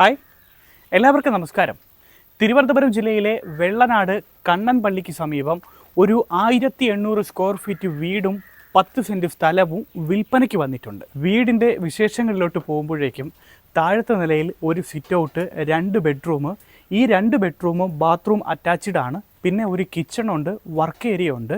Hi. എല്ലാവർക്കും നമസ്കാരം. തിരുവനന്തപുരം ജില്ലയിലെ വെള്ളനാട് കണ്ണൻപള്ളിക്ക് സമീപം ഒരു ആയിരത്തി എണ്ണൂറ് സ്ക്വയർ ഫീറ്റ് വീടും പത്ത് സെന്റ് സ്ഥലവും വിൽപ്പനയ്ക്ക് വന്നിട്ടുണ്ട്. വീടിന്റെ വിശേഷങ്ങളിലോട്ട് പോകുമ്പോഴേക്കും താഴത്തെ നിലയിൽ ഒരു സിറ്റ് ഔട്ട് രണ്ട് ബെഡ്റൂം ഈ രണ്ട് ബെഡ്റൂമും ബാത്റൂം അറ്റാച്ച്ഡ് ആണ്. പിന്നെ ഒരു കിച്ചണുണ്ട് വർക്ക് ഏരിയ ഉണ്ട്.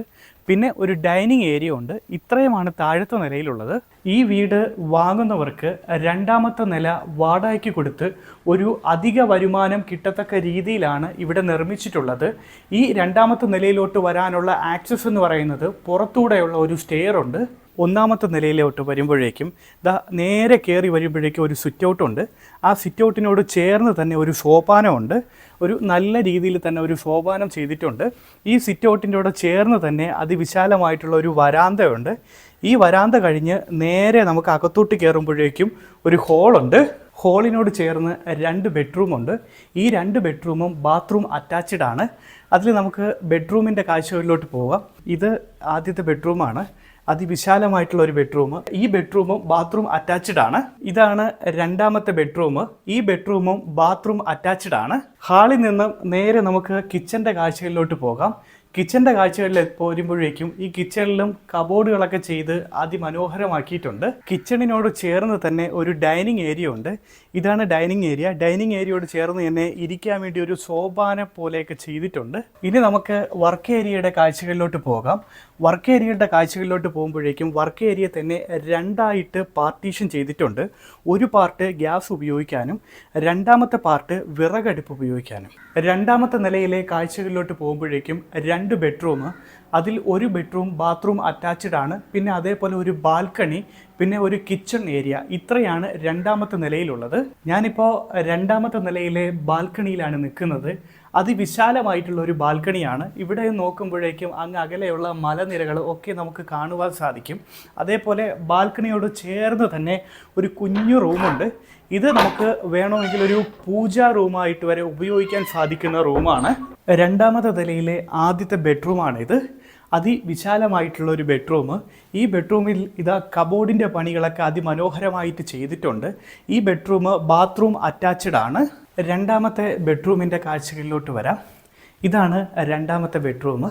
പിന്നെ ഒരു ഡൈനിങ് ഏരിയ ഉണ്ട്. ഇത്രയുമാണ് താഴത്തെ നിലയിലുള്ളത്. ഈ വീട് വാങ്ങുന്നവർക്ക് രണ്ടാമത്തെ നില വാടകയ്ക്ക് കൊടുത്ത് ഒരു അധിക വരുമാനം കിട്ടത്തക്ക രീതിയിലാണ് ഇവിടെ നിർമ്മിച്ചിട്ടുള്ളത്. ഈ രണ്ടാമത്തെ നിലയിലോട്ട് വരാനുള്ള ആക്സസ് എന്ന് പറയുന്നത് പുറത്തൂടെയുള്ള ഒരു സ്റ്റെയർ ഉണ്ട്. ഒന്നാമത്തെ നിലയിലോട്ട് വരുമ്പോഴേക്കും ദാ നേരെ കയറി വരുമ്പോഴേക്കും ഒരു സ്വിറ്റ് ഔട്ട് ഉണ്ട് ആ സ്വിറ്റ് ഔട്ടിനോട് ചേർന്ന് തന്നെ ഒരു സോപാനമുണ്ട്. ഒരു നല്ല രീതിയിൽ തന്നെ ഒരു സോപാനം ചെയ്തിട്ടുണ്ട്. ഈ സിറ്റ് ഔട്ടിന്റെ ചേർന്ന് തന്നെ അതിവിശാലമായിട്ടുള്ള ഒരു വരാന്തയുണ്ട്. ഈ വരാന്ത കഴിഞ്ഞ് നേരെ നമുക്ക് അകത്തോട്ട് കയറുമ്പോഴേക്കും ഒരു ഹോളുണ്ട്. ഹോളിനോട് ചേർന്ന് രണ്ട് ബെഡ്റൂമുണ്ട്. ഈ രണ്ട് ബെഡ്റൂമും ബാത്റൂം അറ്റാച്ച്ഡ് ആണ് അതിൽ നമുക്ക് ബെഡ്റൂമിന്റെ കാഴ്ചകളിലോട്ട് പോവാം ഇത് ആദ്യത്തെ ബെഡ്റൂമാണ്. അതിവിശാലമായിട്ടുള്ള ഒരു ബെഡ്റൂം ഈ ബെഡ്റൂമും ബാത്റൂം അറ്റാച്ച്ഡ് ആണ്. ഇതാണ് രണ്ടാമത്തെ ബെഡ്റൂം ഈ ബെഡ്റൂമും ബാത്റൂം അറ്റാച്ച്ഡ് ആണ്. ഹാളിൽ നിന്നും നേരെ നമുക്ക് കിച്ചന്റെ കാഴ്ചകളിലോട്ട് പോകാം. കിച്ചന്റെ കാഴ്ചകളിൽ പോരുമ്പോഴേക്കും ഈ കിച്ചണിലും കബോർഡുകളൊക്കെ ചെയ്ത് അതിമനോഹരമാക്കിയിട്ടുണ്ട്. കിച്ചണിനോട് ചേർന്ന് തന്നെ ഒരു ഡൈനിങ് ഏരിയ ഉണ്ട്. ഇതാണ് ഡൈനിങ് ഏരിയ. ഡൈനിങ് ഏരിയയോട് ചേർന്ന് തന്നെ ഇരിക്കാൻ വേണ്ടി ഒരു സോപാന പോലെയൊക്കെ ചെയ്തിട്ടുണ്ട്. ഇനി നമുക്ക് വർക്ക് ഏരിയയുടെ കാഴ്ചകളിലോട്ട് പോകാം. വർക്ക് ഏരിയയുടെ കാഴ്ചകളിലോട്ട് പോകുമ്പോഴേക്കും വർക്ക് ഏരിയ തന്നെ രണ്ടായിട്ട് പാർട്ടീഷൻ ചെയ്തിട്ടുണ്ട്. ഒരു പാർട്ട് ഗ്യാസ് ഉപയോഗിക്കാനും രണ്ടാമത്തെ പാർട്ട് വിറകടുപ്പ് ഉപയോഗിക്കാനും. രണ്ടാമത്തെ നിലയിലെ കാഴ്ചകളിലോട്ട് പോകുമ്പോഴേക്കും ബെഡ്റൂം അതിൽ ഒരു ബെഡ്റൂം ബാത്റൂം അറ്റാച്ച്ഡ് ആണ്. പിന്നെ അതേപോലെ ഒരു ബാൽക്കണി പിന്നെ ഒരു കിച്ചൺ ഏരിയ ഇത്രയാണ് രണ്ടാമത്തെ നിലയിലുള്ളത്. ഞാനിപ്പോൾ രണ്ടാമത്തെ നിലയിലെ ബാൽക്കണിയിലാണ് നിൽക്കുന്നത്. അതിവിശാലമായിട്ടുള്ള ഒരു ബാൽക്കണിയാണ്. ഇവിടെ നോക്കുമ്പോഴേക്കും അങ്ങ് അകലെയുള്ള മലനിരകൾ ഒക്കെ നമുക്ക് കാണുവാൻ സാധിക്കും. അതേപോലെ ബാൽക്കണിയോട് ചേർന്ന് തന്നെ ഒരു കുഞ്ഞു റൂമുണ്ട്. ഇത് നമുക്ക് വേണമെങ്കിൽ ഒരു പൂജാ റൂമായിട്ട് വരെ ഉപയോഗിക്കാൻ സാധിക്കുന്ന റൂമാണ്. രണ്ടാമത്തെ നിലയിലെ ആദ്യത്തെ ബെഡ്റൂമാണിത്. അതിവിശാലമായിട്ടുള്ള ഒരു ബെഡ്റൂം. ഈ ബെഡ്റൂമിൽ ഇതാ കബോർഡിന്റെ പണികളൊക്കെ അതിമനോഹരമായിട്ട് ചെയ്തിട്ടുണ്ട്. ഈ ബെഡ്റൂം ബാത്റൂം അറ്റാച്ച്ഡ് ആണ് രണ്ടാമത്തെ ബെഡ്റൂമിന്റെ കാഴ്ചകളിലോട്ട് വരാം. ഇതാണ് രണ്ടാമത്തെ ബെഡ്റൂം.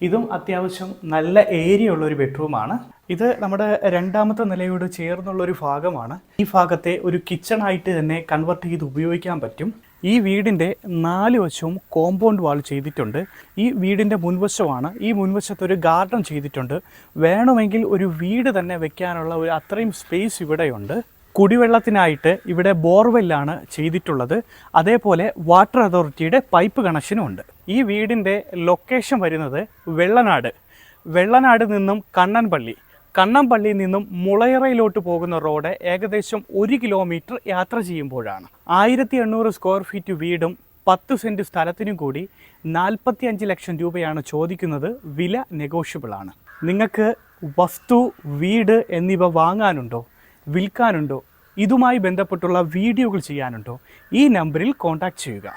ഇതും അത്യാവശ്യം നല്ല ഏരിയ ഉള്ള ഒരു ബെഡ്റൂമാണ് ഇത് നമ്മുടെ രണ്ടാമത്തെ നിലയോട് ചേർന്നുള്ള ഒരു ഭാഗമാണ്. ഈ ഭാഗത്തെ ഒരു കിച്ചണായിട്ട് തന്നെ കൺവെർട്ട് ചെയ്ത് ഉപയോഗിക്കാൻ പറ്റും. ഈ വീടിന്റെ നാല് വശവും കോമ്പൗണ്ട് വാൾ ചെയ്തിട്ടുണ്ട്. ഈ വീടിന്റെ മുൻവശമാണ്. ഈ മുൻവശത്ത് ഒരു ഗാർഡൻ ചെയ്തിട്ടുണ്ട്. വേണമെങ്കിൽ ഒരു വീട് തന്നെ വെക്കാനുള്ള ഒരു അത്രയും സ്പേസ് ഇവിടെയുണ്ട്. കുടിവെള്ളത്തിനായിട്ട് ഇവിടെ ബോർവെല്ലാണ് ചെയ്തിട്ടുള്ളത്. അതേപോലെ വാട്ടർ അതോറിറ്റിയുടെ പൈപ്പ് കണക്ഷനും ഉണ്ട് ഈ വീടിന്റെ ലൊക്കേഷൻ വരുന്നത് വെള്ളനാട്. വെള്ളനാട് നിന്നും കണ്ണൻപള്ളി. കണ്ണമ്പള്ളിയിൽ നിന്നും മുളയറയിലോട്ട് പോകുന്ന റോഡ് ഏകദേശം ഒരു കിലോമീറ്റർ യാത്ര ചെയ്യുമ്പോഴാണ്. ആയിരത്തി എണ്ണൂറ് സ്ക്വയർ ഫീറ്റ് വീടും പത്ത് സെന്റ് സ്ഥലത്തിനും കൂടി നാൽപ്പത്തി അഞ്ച് ലക്ഷം രൂപയാണ് ചോദിക്കുന്നത് വില നെഗോഷ്യബിളാണ്. നിങ്ങൾക്ക് വസ്തു വീട് എന്നിവ വാങ്ങാനുണ്ടോ? വിൽക്കാനുണ്ടോ? ഇതുമായി ബന്ധപ്പെട്ടുള്ള വീഡിയോകൾ ചെയ്യാനുണ്ടോ? ഈ നമ്പറിൽ കോൺടാക്റ്റ് ചെയ്യുക.